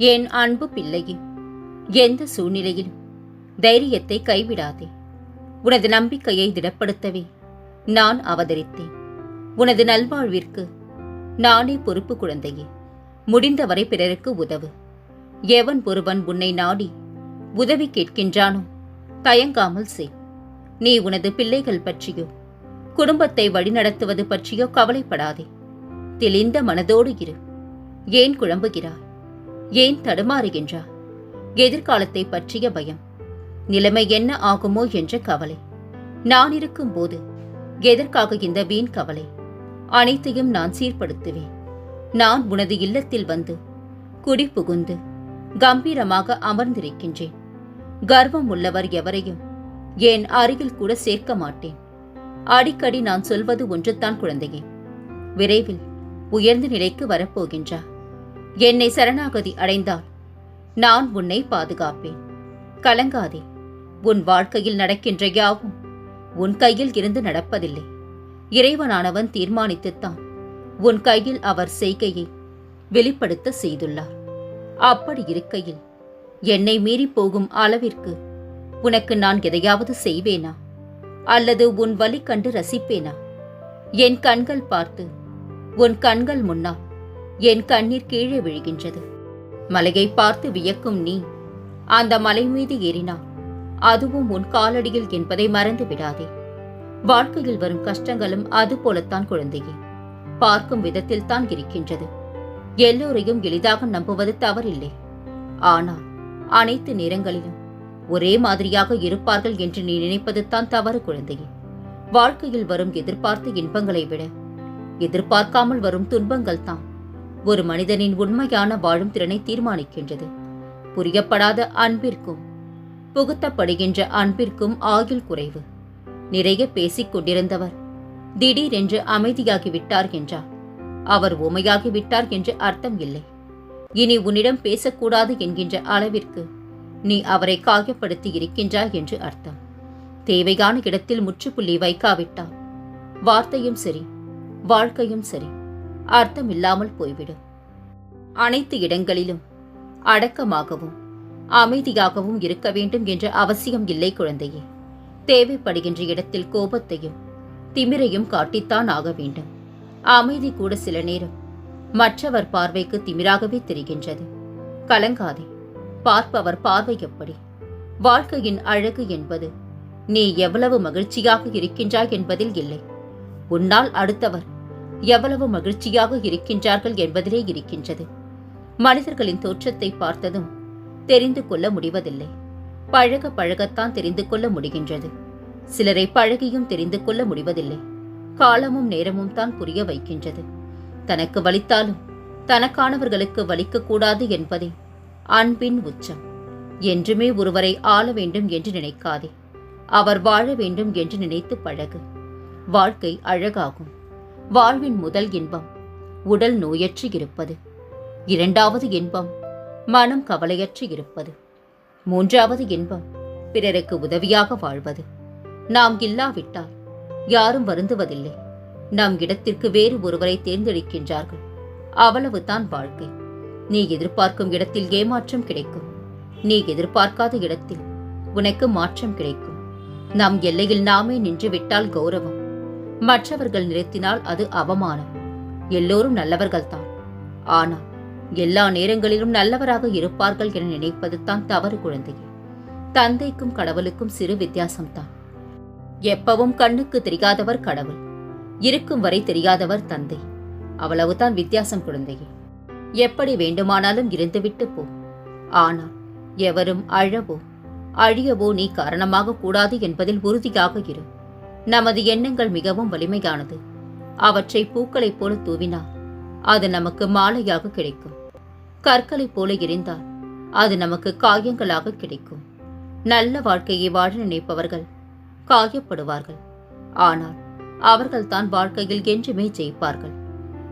என் அன்பு பிள்ளையே எந்த சூழ்நிலையிலும் தைரியத்தை கைவிடாதே. உனது நம்பிக்கையை திடப்படுத்தவே நான் அவதரித்தேன். உனது நல்வாழ்விற்கு நானே பொறுப்பு குழந்தையே. முடிந்தவரை பிறருக்கு உதவு. எவன் ஒருவன் உன்னை நாடி உதவி கேட்கின்றானோ தயங்காமல் செய். நீ உனது பிள்ளைகள் பற்றியோ குடும்பத்தை வழிநடத்துவது பற்றியோ கவலைப்படாதே. தெளிந்த மனதோடு இரு. ஏன் குழம்புகிறாய்? ஏன் தடுமாறுகின்றார்? எதிர்காலத்தை பற்றிய பயம். நிலைமை என்ன ஆகுமோ என்ற கவலை. நான் இருக்கும்போது எதற்காக இந்த வீண் கவலை? அனைத்தையும் நான் சீர்படுத்துவேன். நான் உனது இல்லத்தில் வந்து குடி புகுந்து கம்பீரமாக அமர்ந்திருக்கின்றேன். கர்வம் உள்ளவர் எவரையும் என் அருகில் கூட சேர்க்க மாட்டேன். அடிக்கடி நான் சொல்வது ஒன்றுதான் குழந்தையே. விரைவில் உயர்ந்த நிலைக்கு வரப்போகின்றார் என்னை சரணாகதி அடைந்தால் நான் உன்னை பாதுகாப்பேன். கலங்காதே. உன் வாழ்க்கையில் நடக்கின்ற யாவும் உன் கையில் இருந்து நடப்பதில்லை. இறைவனானவன் தீர்மானித்துத்தான் உன் கையில் அவர் செய்கையை வெளிப்படுத்த செய்துள்ளார். அப்படி இருக்கையில் என்னை மீறி போகும் அளவிற்கு உனக்கு நான் எதையாவது செய்வேனா? அல்லது உன் வழி கண்டு ரசிப்பேனா? என் கண்கள் பார்த்து உன் கண்கள் முன்னால் என் கண்ணீர் கீழே விழுகின்றது. மலையை பார்த்து வியக்கும் நீ. அந்த மலை மீது ஏறினார் அதுவும் உன் காலடியில் என்பதை மறந்து விடாதே. வாழ்க்கையில் வரும் கஷ்டங்களும் அது போலத்தான் குழந்தையே. பார்க்கும் விதத்தில் தான் இருக்கின்றது. எல்லோரையும் எளிதாக நம்புவது தவறில்லை. ஆனால் அனைத்து நேரங்களிலும் ஒரே மாதிரியாக இருப்பார்கள் என்று நீ நினைப்பது தான் தவறு குழந்தையே. வாழ்க்கையில் வரும் எதிர்பார்த்த இன்பங்களை விட எதிர்பார்க்காமல் வரும் துன்பங்கள் தான் ஒரு மனிதனின் உண்மையான வாழும் திறனை தீர்மானிக்கின்றது. புரியப்படாத அன்பிற்கும் புகுத்தப்படுகின்ற அன்பிற்கும் ஆயுள் குறைவு. நிறைய பேசிக் கொண்டிருந்தவர் திடீரென்று அமைதியாகிவிட்டார் என்றார். அவர் உமையாகிவிட்டார் என்று அர்த்தம் இல்லை. இனி உன்னிடம் பேசக்கூடாது என்கின்ற அளவிற்கு நீ அவரை காயப்படுத்தி இருக்கின்றாய் என்று அர்த்தம். தேவையான இடத்தில் முற்றுப்புள்ளி வைக்காவிட்டால் வார்த்தையும் சரி வாழ்க்கையும் சரி அர்த்தம் இல்லாமல் போய்விடும். அனைத்து இடங்களிலும் அடக்கமாகவும் அமைதியாகவும் இருக்க வேண்டும் என்ற அவசியம் இல்லை குழந்தையே. தேவைப்படுகின்ற இடத்தில் கோபத்தையும் திமிரையும் காட்டித்தான் ஆக வேண்டும். அமைதி கூட சில நேரம் மற்றவர் பார்வைக்கு திமிராகவே தெரிகின்றது. கலங்காதே பார்ப்பவர் பார்வை எப்படி? வாழ்க்கையின் அழகு என்பது நீ எவ்வளவு மகிழ்ச்சியாக இருக்கின்றாய் என்பதில் இல்லை. உன்னால் அடுத்தவர் எவ்வளவு மகிழ்ச்சியாக இருக்கின்றார்கள் என்பதிலே இருக்கின்றது. மனிதர்களின் தோற்றத்தை பார்த்ததும் தெரிந்து கொள்ள முடிவதில்லை. பழக பழகத்தான் தெரிந்து கொள்ள முடிகின்றது. சிலரை பழகியும் தெரிந்து கொள்ள முடிவதில்லை. காலமும் நேரமும் தான் புரிய வைக்கின்றது. தனக்கு வலித்தாலும் தனக்கானவர்களுக்கு வலிக்கக்கூடாது என்பதே அன்பின் உச்சம். என்றுமே ஒருவரை ஆள வேண்டும் என்று நினைக்காதே. அவர் வாழ வேண்டும் என்று நினைத்து பழகு. வாழ்க்கை அழகாகும். வாழ்வின் முதல் இன்பம் உடல் நோயற்று இருப்பது. இரண்டாவது இன்பம் மனம் கவலையற்று இருப்பது. மூன்றாவது இன்பம் பிறருக்கு உதவியாக வாழ்வது. நாம் இல்லாவிட்டால் யாரும் வருந்துவதில்லை. நம் இடத்திற்கு வேறு ஒருவரை தேர்ந்தெடுக்கின்றார்கள். அவ்வளவுதான் வாழ்க்கை. நீ எதிர்பார்க்கும் இடத்தில் ஏமாற்றம் கிடைக்கும். நீ எதிர்பார்க்காத இடத்தில் உனக்கு மாற்றம் கிடைக்கும். நம் எல்லையில் நாமே நின்று விட்டால் கௌரவம். மற்றவர்கள் நிறுத்தினால் அது அவமானம். எல்லோரும் நல்லவர்கள்தான். ஆனால் எல்லா நேரங்களிலும் நல்லவராக இருப்பார்கள் என நினைப்பது தான் தவறு குழந்தையே. தந்தைக்கும் கடவுளுக்கும் சிறு வித்தியாசம்தான். எப்பவும் கண்ணுக்கு தெரியாதவர் கடவுள் இருக்கும் வரை தெரியாதவர் தந்தை. அவ்வளவுதான் வித்தியாசம் குழந்தையே. எப்படி வேண்டுமானாலும் இருந்துவிட்டு போ. ஆனால் எவரும் அழவோ அழியவோ நீ காரணமாக கூடாது என்பதில் உறுதியாக இரு. நமது எண்ணங்கள் மிகவும் வலிமையானது. அவற்றை பூக்களைப் போல தூவினால் அது நமக்கு மாலையாக கிடைக்கும். கற்களைப் போல எரிந்தால் அது நமக்கு காயங்களாக கிடைக்கும். நல்ல வாழ்க்கையை வாழ நினைப்பவர்கள் காயப்படுவார்கள். ஆனால் அவர்கள்தான் வாழ்க்கையில் என்றுமே ஜெயிப்பார்கள்.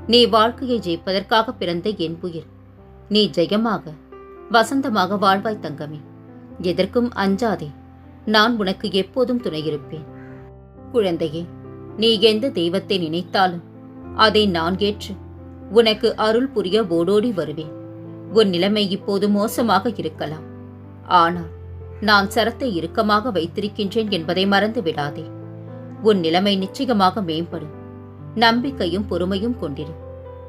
நீ வாழ்க்கையை ஜெயிப்பதற்காக பிறந்த என் உயிர். நீ ஜெயமாக வசந்தமாக வாழ்வாய் தங்கமே. எதற்கும் அஞ்சாதே. நான் உனக்கு எப்போதும் துணையிருப்பேன் குழந்தையே நீ எந்த தெய்வத்தை நினைத்தாலும் அதை நான் ஏற்று உனக்கு அருள் புரிய ஓடோடி வருவேன். உன் நிலைமை இப்போது மோசமாக இருக்கலாம். ஆனால் நான் சரத்தை இறுக்கமாக வைத்திருக்கின்றேன் என்பதை மறந்து விடாதே. உன் நிலைமை நிச்சயமாக மேம்படும். நம்பிக்கையும் பொறுமையும் கொண்டிரு.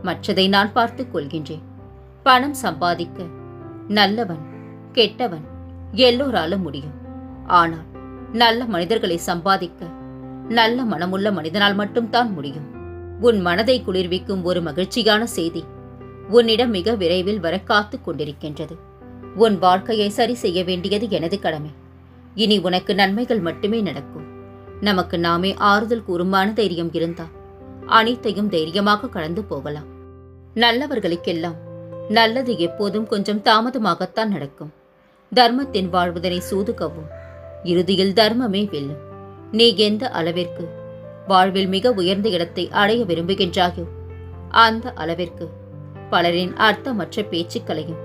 மற்றதை நான் பார்த்துக் கொள்கின்றேன். பணம் சம்பாதிக்க நல்லவன் கெட்டவன் எல்லோராலும் முடியும். ஆனால் நல்ல மனிதர்களை சம்பாதிக்க நல்ல மனமுள்ள மனிதனால் மட்டும்தான் முடியும். உன் மனதை குளிர்விக்கும் ஒரு மகிழ்ச்சியான செய்தி உன்னிடம் மிக விரைவில் வர காத்துக் கொண்டிருக்கின்றது. உன் வாழ்க்கையை சரி செய்ய வேண்டியது எனது கடமை. இனி உனக்கு நன்மைகள் மட்டுமே நடக்கும். நமக்கு நாமே ஆறுதல் கூறும் மன தைரியம் இருந்தால் அனைத்தையும் தைரியமாக கடந்து போகலாம். நல்லவர்களுக்கெல்லாம் நல்லது எப்போதும் கொஞ்சம் தாமதமாகத்தான் நடக்கும். தர்மத்தின் வாழ்வதனை சூதுக்கவும். இறுதியில் தர்மமே வெல்லும். நீ எந்த அளவிற்கு வாழ்வில் மிக உயர்ந்த இடத்தை அடைய விரும்புகின்றாயோ அந்த அளவிற்கு பலரின் அர்த்தமற்ற பேச்சுக்களையும்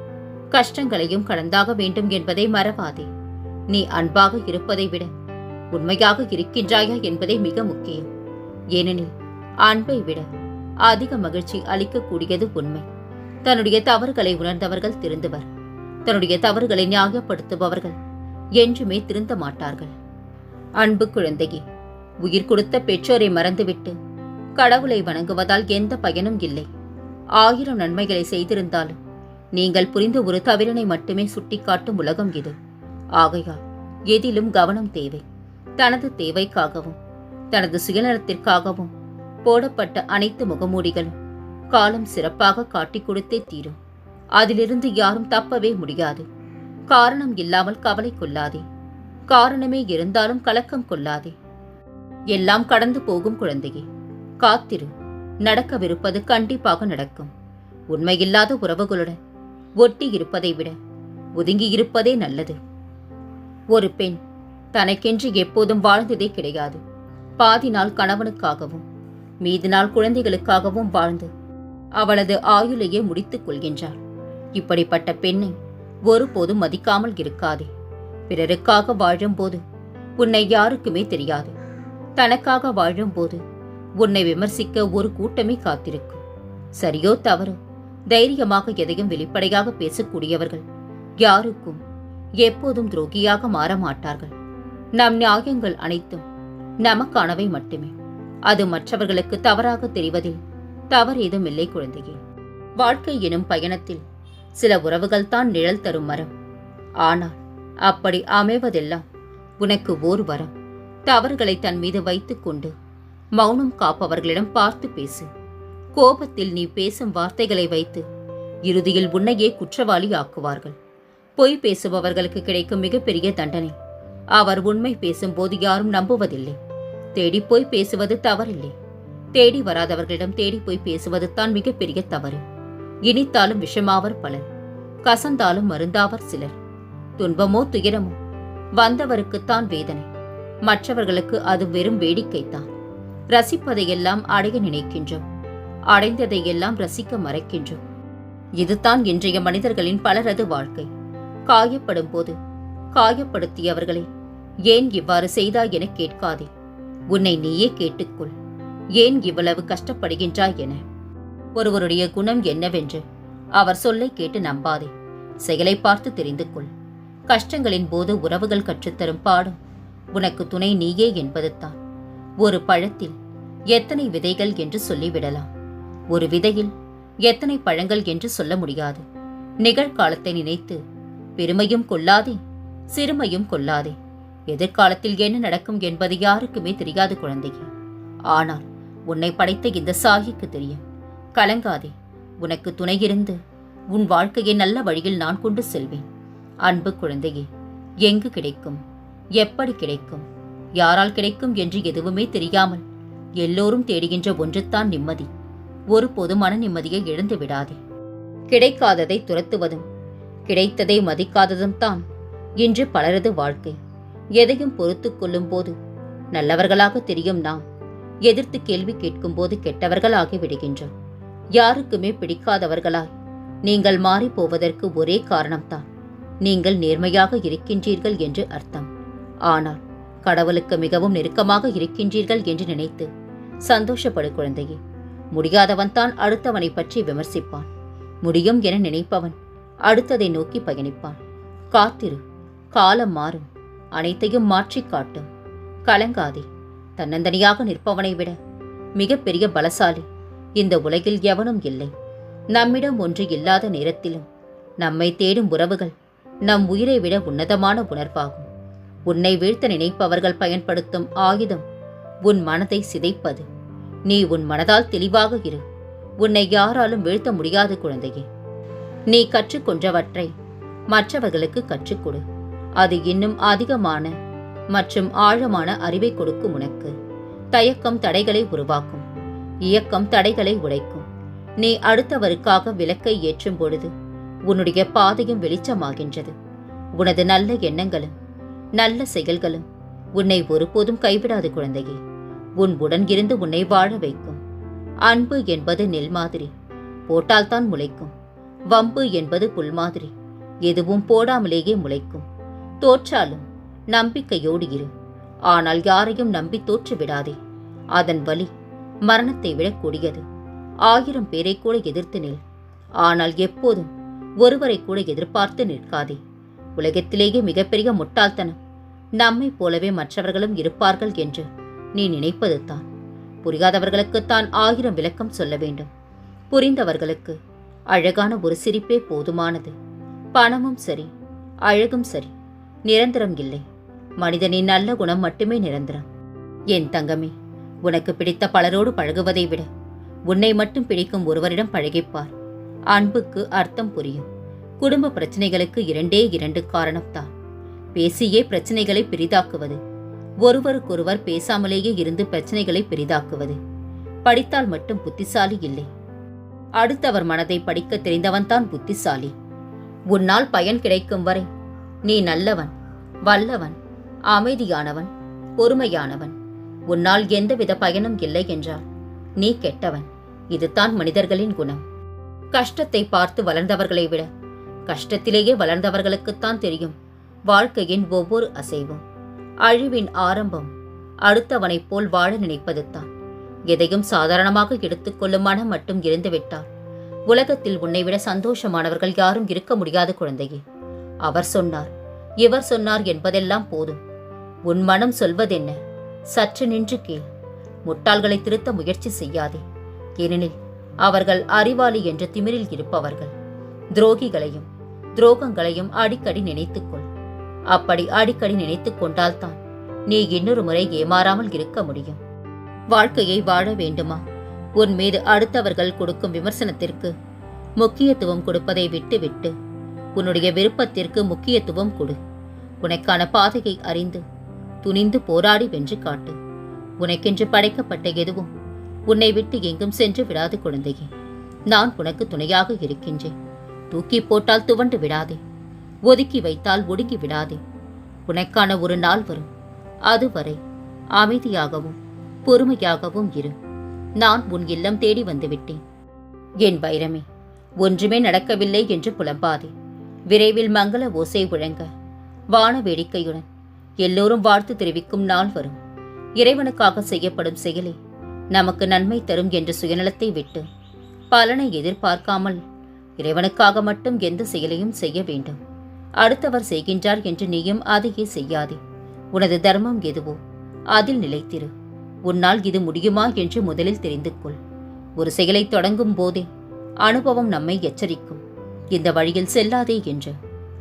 கஷ்டங்களையும் கடந்தாக வேண்டும் என்பதை மறவாதே. நீ அன்பாக இருப்பதை விட உண்மையாக இருக்கின்றாயா என்பதே மிக முக்கியம். ஏனெனில் அன்பை விட அதிக மகிழ்ச்சி அளிக்கக்கூடியது உண்மை. தன்னுடைய தவறுகளை உணர்ந்தவர்கள் திருந்துவர். தன்னுடைய தவறுகளை நியாயப்படுத்துபவர்கள் என்றுமே திருந்த மாட்டார்கள். அன்பு குழந்தையே உயிர் கொடுத்த பெற்றோரை மறந்துவிட்டு கடவுளை வணங்குவதால் எந்த பயனும் இல்லை. ஆயிரம் நன்மைகளை செய்திருந்தாலும் நீங்கள் புரிந்த ஒரு தவறினை மட்டுமே சுட்டிக்காட்டும் உலகம் இது. ஆகையால் எதிலும் கவனம் தேவை. தனது தேவைக்காகவும் தனது சுயநலத்திற்காகவும் போடப்பட்ட அனைத்து முகமூடிகளும் காலம் சிறப்பாக காட்டிக் கொடுத்தே தீரும். அதிலிருந்து யாரும் தப்பவே முடியாது. காரணம் இல்லாமல் கவலை கொள்ளாதே. காரணமே இருந்தாலும் கலக்கம் கொள்ளாதே. எல்லாம் கடந்து போகும் குழந்தையே காத்திரு. நடக்கவிருப்பது கண்டிப்பாக நடக்கும். உண்மையில்லாத உறவுகளுடன் ஒட்டி இருப்பதை விட ஒதுங்கி இருப்பதே நல்லது. ஒரு பெண் தனக்கென்று எப்போதும் வாழ்ந்ததே கிடையாது. பாதி நாள் கணவனுக்காகவும் மீதி நாள் குழந்தைகளுக்காகவும் வாழ்ந்து அவளது ஆயுளையே முடித்துக் கொள்கின்றாள். இப்படிப்பட்ட பெண்ணை ஒருபோதும் மதிக்காமல் இருக்காதே. பிறருக்காக வாழும்போது உன்னை யாருக்குமே தெரியாது. தனக்காக வாழும்போது உன்னை விமர்சிக்க ஒரு கூட்டமே காத்திருக்கும். சரியோ தவறோ? தைரியமாக எதையும் வெளிப்படையாக பேசக்கூடியவர்கள் யாருக்கும் எப்போதும் துரோகியாக மாற மாட்டார்கள் நம் நியாயங்கள் அனைத்தும் நமக்கானவை மட்டுமே. அது மற்றவர்களுக்கு தவறாக தெரிவதில் தவறேதும் இல்லை குழந்தையே. வாழ்க்கை எனும் பயணத்தில் சில உறவுகள் தான் நிழல் தரும் மரம். ஆனால் அப்படி அமைவதெல்லாம் உனக்கு ஓர் வரம். தவறுகளை தன் மீது வைத்துக்கொண்டு மௌனம் காப்பவர்களிடம் பார்த்து பேசு. கோபத்தில் நீ பேசும் வார்த்தைகளை வைத்து இறுதியில் உன்னையே குற்றவாளி ஆக்குவார்கள். பொய் பேசுபவர்களுக்கு கிடைக்கும் மிகப்பெரிய தண்டனை. அவர் உண்மை பேசும்போது யாரும் நம்புவதில்லை. தேடி போய் பேசுவது தவறில்லை. தேடி வராதவர்களிடம் தேடி போய் பேசுவது தான் மிகப்பெரிய தவறு. இனித்தாலும் விஷமாவர் பலர் கசந்தாலும் மருந்தாவர் சிலர். துன்பமோ துயரமோ? வந்தவருக்குத்தான் வேதனை. மற்றவர்களுக்கு அது வெறும் வேடிக்கைத்தான் ரசிப்பதையெல்லாம் அடைய நினைக்கின்றோம். அடைந்ததையெல்லாம் ரசிக்க மறைக்கின்றோம். இதுதான் இன்றைய மனிதர்களின் பலரது வாழ்க்கை. காயப்படும் போது காயப்படுத்தியவர்களை ஏன் இவ்வாறு செய்தாய் என கேட்காதே. உன்னை நீயே கேட்டுக்கொள். ஏன் இவ்வளவு கஷ்டப்படுகின்றாய் என. ஒருவருடைய குணம் என்னவென்று அவர் சொல்லை கேட்டு நம்பாதே. செயலை பார்த்து தெரிந்து கொள் கஷ்டங்களின் போது உறவுகள் கற்றுத்தரும் பாடம். உனக்கு துணை நீயே என்பதுதான். ஒரு பழத்தில் எத்தனை விதைகள் என்று சொல்லிவிடலாம். ஒரு விதையில் எத்தனை பழங்கள் என்று சொல்ல முடியாது. நிகழ்காலத்தை நினைத்து பெருமையும் கொள்ளாதே சிறுமையும் கொள்ளாதே. எதிர்காலத்தில் என்ன நடக்கும் என்பது யாருக்குமே தெரியாது குழந்தையே. ஆனால் உன்னை படைத்த இந்த சாகிக்கு தெரியும். கலங்காதே உனக்கு துணையிருந்து உன் வாழ்க்கையை நல்ல வழியில் நான் கொண்டு செல்வேன். அன்பு குழந்தையே எங்கு கிடைக்கும்? எப்படி கிடைக்கும்? யாரால் கிடைக்கும் என்று எதுவுமே தெரியாமல் எல்லோரும் தேடுகின்ற ஒன்றுத்தான் நிம்மதி. ஒருபோதும் மன நிம்மதியை இழந்து விடாதே. கிடைக்காததை துரத்துவதும் கிடைத்ததை மதிக்காததும் தான் இன்று பலரது வாழ்க்கை. எதையும் பொறுத்துக் கொள்ளும் போது நல்லவர்களாக தெரியும் நாம். எதிர்த்து கேள்வி கேட்கும் போது கெட்டவர்களாகி விடுகின்றோம். யாருக்குமே பிடிக்காதவர்களாய் நீங்கள் மாறிப் போவதற்கு ஒரே காரணம்தான். நீங்கள் நேர்மையாக இருக்கின்றீர்கள் என்று அர்த்தம். ஆனால் கடவுளுக்கு மிகவும் நெருக்கமாக இருக்கின்றீர்கள் என்று நினைத்து சந்தோஷப்படு குழந்தையே. முடியாதவன் தான் அடுத்தவனை பற்றி விமர்சிப்பான். முடியும் என நினைப்பவன் அடுத்ததை நோக்கி பயணிப்பான். காத்திரு காலம் மாறும் அனைத்தையும் மாற்றிக் காட்டும். கலங்காதே தன்னந்தனியாக நிற்பவனை விட மிகப்பெரிய பலசாலி இந்த உலகில் எவனும் இல்லை. நம்மிடம் ஒன்று இல்லாத நேரத்திலும் நம்மை தேடும் உறவுகள் நம் உயிரை விட உன்னதமான உணர்வாகும். உன்னை வீழ்த்த நினைப்பவர்கள் பயன்படுத்தும் ஆயுதம் உன் மனதை சிதைப்பது. நீ உன் மனதால் தெளிவாக இரு. உன்னை யாராலும் வீழ்த்த முடியாது குழந்தையே. நீ கற்றுக்கொண்டவற்றை மற்றவர்களுக்கு கற்றுக்கொடு அது இன்னும் அதிகமான மற்றும் ஆழமான அறிவை கொடுக்கும் உனக்கு. தயக்கம் தடைகளை உருவாக்கும். இயக்கம் தடைகளை உடைக்கும். நீ அடுத்தவருக்காக விளக்கை ஏற்றும் பொழுது உன்னுடைய பாதையும் வெளிச்சமாகின்றது. உனது நல்ல எண்ணங்களும் நல்ல செயல்களும் உன்னை ஒருபோதும் கைவிடாது குழந்தையே. உன் உடன் இருந்து உன்னை வாழ வைக்கும். அன்பு என்பது நெல் மாதிரி போட்டால்தான் முளைக்கும். வம்பு என்பது புல் மாதிரி எதுவும் போடாமலேயே முளைக்கும். தோற்றாலும் நம்பிக்கையோடு இரு. ஆனால் யாரையும் நம்பி தோற்று விடாதே. அதன் வலி மரணத்தை விடக் கூடியது ஆயிரம் பேரை கூட எதிர்த்து நில். ஆனால் எப்போதும் ஒருவரை கூட எதிர்பார்த்து நிற்காதே. உலகத்திலேயே மிகப்பெரிய முட்டாள்தனம். நம்மைப் போலவே மற்றவர்களும் இருப்பார்கள் என்று நீ நினைப்பது தான். புரியாதவர்களுக்கு புரியாதவர்களுக்குத்தான் ஆயிரம் விளக்கம் சொல்ல வேண்டும். புரிந்தவர்களுக்கு அழகான ஒரு சிரிப்பே போதுமானது. பணமும் சரி அழகும் சரி நிரந்தரம் இல்லை. மனிதனின் நல்ல குணம் மட்டுமே நிரந்தரம். என் தங்கமே உனக்கு பிடித்த பலரோடு பழகுவதை விட உன்னை மட்டும் பிடிக்கும் ஒருவரிடம் பழகிப்பார். அன்புக்கு அர்த்தம் புரியும். குடும்ப பிரச்சனைகளுக்கு இரண்டே இரண்டு காரணம்தான். பேசியே பிரச்சனைகளை பெரிதாக்குவது. ஒருவருக்கொருவர் பேசாமலேயே இருந்து பிரச்சனைகளை பெரிதாக்குவது. படித்தால் மட்டும் புத்திசாலி இல்லை. அடுத்தவர் மனதை படிக்க தெரிந்தவன்தான் புத்திசாலி. உன்னால் பயன் கிடைக்கும் வரை நீ நல்லவன் வல்லவன் அமைதியானவன் பொறுமையானவன். உன்னால் எந்தவித பயனும் இல்லை என்றால் நீ கெட்டவன். இதுதான் மனிதர்களின் குணம். கஷ்டத்தை பார்த்து வளர்ந்தவர்களை விட கஷ்டத்திலேயே வளர்ந்தவர்களுக்குத்தான் தெரியும் வாழ்க்கையின் ஒவ்வொரு அசைவும். அழிவின் ஆரம்பம் அடுத்தவனைப் போல் வாழ நினைப்பதுதான். எதையும் சாதாரணமாக எடுத்துக்கொள்ளும் மனம் மட்டும் இருந்துவிட்டால் உலகத்தில் உன்னை விட சந்தோஷமானவர்கள் யாரும் இருக்க முடியாது குழந்தையே. அவர் சொன்னார் இவர் சொன்னார் என்பதெல்லாம் போதும். உன் மனம் சொல்வதென்ன? சற்று நின்று கேள். முட்டாள்களை திருத்த முயற்சி செய்யாதே. ஏனெனில் அவர்கள் அறிவாளி என்ற திமிரில் இருப்பவர்கள். துரோகிகளையும் துரோகங்களையும் அடிக்கடி நினைத்துக்கொள். அப்படி அடிக்கடி நினைத்துக் கொண்டால்தான் நீ இன்னொரு முறை ஏமாறாமல் இருக்க முடியும். வாழ்க்கையை வாழ வேண்டுமா? உன் மீது அடுத்தவர்கள் கொடுக்கும் விமர்சனத்திற்கு முக்கியத்துவம் கொடுப்பதை விட்டுவிட்டு உன்னுடைய விருப்பத்திற்கு முக்கியத்துவம் கொடு. உனக்கான பாதையை அறிந்து துணிந்து போராடி வென்று காட்டு. உனக்கென்று படைக்கப்பட்ட எதுவும் உன்னை விட்டு எங்கும் சென்று விடாது குழந்தையே. நான் உனக்கு துணையாக இருக்கின்றேன். தூக்கி போட்டால் துவண்டு விடாதே. ஒதுக்கி வைத்தால் ஒடுங்கி விடாதே. உனக்கான ஒரு நாள் வரும். அதுவரை அமைதியாகவும் பொறுமையாகவும் இரு. நான் உன் இல்லம் தேடி வந்துவிட்டேன். என் வைரமே ஒன்றுமே நடக்கவில்லை என்று புலம்பாதே. விரைவில் மங்கள ஓசை முழங்க வான வேடிக்கையுடன் எல்லோரும் வாழ்த்து தெரிவிக்கும் நாள் வரும். இறைவனுக்காக செய்யப்படும் செயலே நமக்கு நன்மை தரும் என்ற சுயநலத்தை விட்டு பலனை எதிர்பார்க்காமல் இறைவனுக்காக மட்டும் எந்த செயலையும் செய்ய வேண்டும். அடுத்தவர் செய்கின்றார் என்று நீயும் அதையே செய்யாதே. உனது தர்மம் எதுவோ அதில் நிலைத்திரு. உன்னால் இது முடியுமா என்று முதலில் தெரிந்து கொள். ஒரு செயலை தொடங்கும் போதே அனுபவம் நம்மை எச்சரிக்கும். இந்த வழியில் செல்லாதே என்று.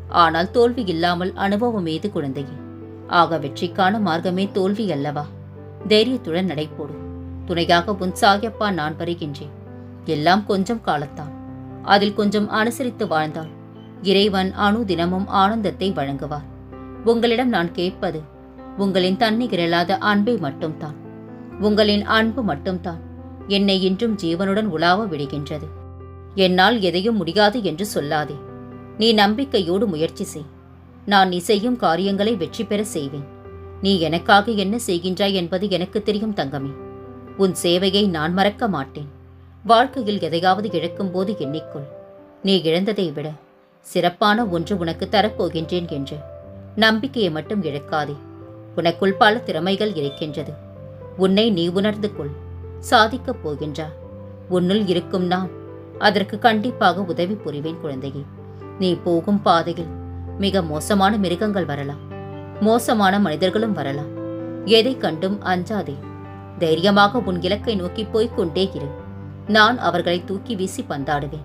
ஆனால் தோல்வி இல்லாமல் அனுபவம் ஏது குழந்தையே? ஆக வெற்றிக்கான மார்க்கமே தோல்வி அல்லவா? தைரியத்துடன் நடைபோடு. துணையாக உன் சாயப்பா நான் வருகின்றேன். எல்லாம் கொஞ்சம் காலத்தான். அதில் கொஞ்சம் அனுசரித்து வாழ்ந்தால் இறைவன் அணு தினமும் ஆனந்தத்தை வழங்குவார். உங்களிடம் நான் கேட்பது உங்களின் தன்னிகரில்லாத அன்பை மட்டும்தான். உங்களின் அன்பு மட்டும்தான் என்னை இன்றும் ஜீவனுடன் உலாவ விடுகின்றது. என்னால் எதையும் முடியாது என்று சொல்லாதே. நீ நம்பிக்கையோடு முயற்சி செய். நான் நீ செய்யும் காரியங்களை வெற்றி பெற செய்வேன். நீ எனக்காக என்ன செய்கின்றாய் என்பது எனக்கு தெரியும் தங்கமே. உன் சேவையை நான் மறக்க மாட்டேன். வாழ்க்கையில் எதையாவது இழக்கும்போது எண்ணிக்கொள். நீ இழந்ததை விட சிறப்பான ஒன்று உனக்கு தரப்போகின்றேன் என்று நம்பிக்கையை மட்டும் இழக்காதே. உனக்குள் பல திறமைகள் இருக்கின்றது. உன்னை நீ உணர்ந்து கொள். சாதிக்கப் போகின்றா. உன்னுள் இருக்கும் நான் அதற்கு கண்டிப்பாக உதவி புரிவேன் குழந்தையே. நீ போகும் பாதையில் மிக மோசமான மிருகங்கள் வரலாம். மோசமான மனிதர்களும் வரலாம். எதை கண்டும் அஞ்சாதே. தைரியமாக உன் இலக்கை நோக்கி போய்க் கொண்டே இரு. நான் அவர்களை தூக்கி வீசி பந்தாடுவேன்.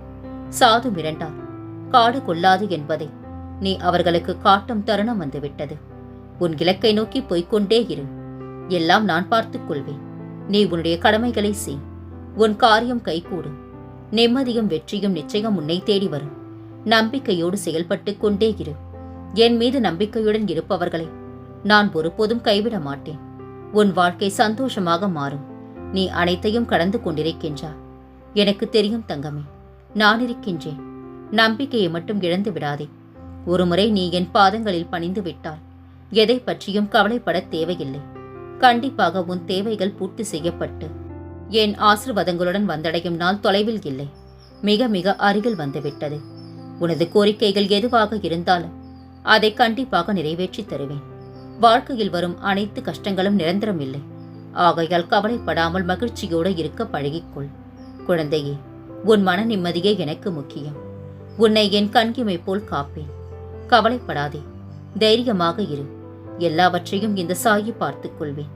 சாது மிரண்டார். காடு கொள்ளாது என்பதை. நீ அவர்களுக்கு காட்டும் தருணம் வந்துவிட்டது. உன் இலக்கை நோக்கி போய்க்கொண்டே இரு. எல்லாம் நான் பார்த்துக் கொள்வேன். நீ உன்னுடைய கடமைகளை செய். உன் காரியம் கைகூடும் நிம்மதியும் வெற்றியும் நிச்சயம் உன்னை தேடி வரும். நம்பிக்கையோடு செயல்பட்டு கொண்டே இரு. என் மீது நம்பிக்கையுடன் இருப்பவர்களை நான் ஒருபோதும் கைவிட மாட்டேன். உன் வாழ்க்கை சந்தோஷமாக மாறும். நீ அனைத்தையும் கடந்து கொண்டிருக்கின்றா எனக்கு தெரியும் தங்கமே நான் இருக்கின்றேன். நம்பிக்கையை மட்டும் இழந்து விடாதே. ஒருமுறை நீ என் பாதங்களில் பணிந்து விட்டால் எதை பற்றியும் கவலைப்பட தேவையில்லை. கண்டிப்பாக உன் தேவைகள் பூர்த்தி செய்யப்பட்டு என் ஆசிர்வாதங்களுடன் வந்தடையும் நாள் தொலைவில் இல்லை. மிக மிக அருகில் வந்துவிட்டது. உனது கோரிக்கைகள் எதுவாக இருந்தாலும் அதை கண்டிப்பாக நிறைவேற்றி தருவேன். வாழ்க்கையில் வரும் அனைத்து கஷ்டங்களும் நிரந்தரம் இல்லை ஆகையால் கவலைப்படாமல் மகிழ்ச்சியோடு இருக்க பழகிக்கொள். குழந்தையே உன் மன நிம்மதியே எனக்கு முக்கியம். உன்னை என் கண்கிமை போல் காப்பேன். கவலைப்படாதே தைரியமாக இரு. எல்லாவற்றையும் இந்த சாயி பார்த்துக் கொள்வேன்.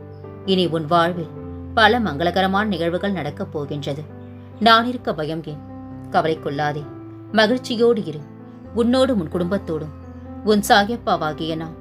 இனி உன் வாழ்வில் பல மங்களகரமான நிகழ்வுகள் நடக்கப் போகின்றது. நான் இருக்க பயம் ஏன்? கவலை கொள்ளாதே. மகிழ்ச்சியோடு இரு. உன்னோடும் உன் குடும்பத்தோடும். உன் சாயப்பாவாகிய நான்.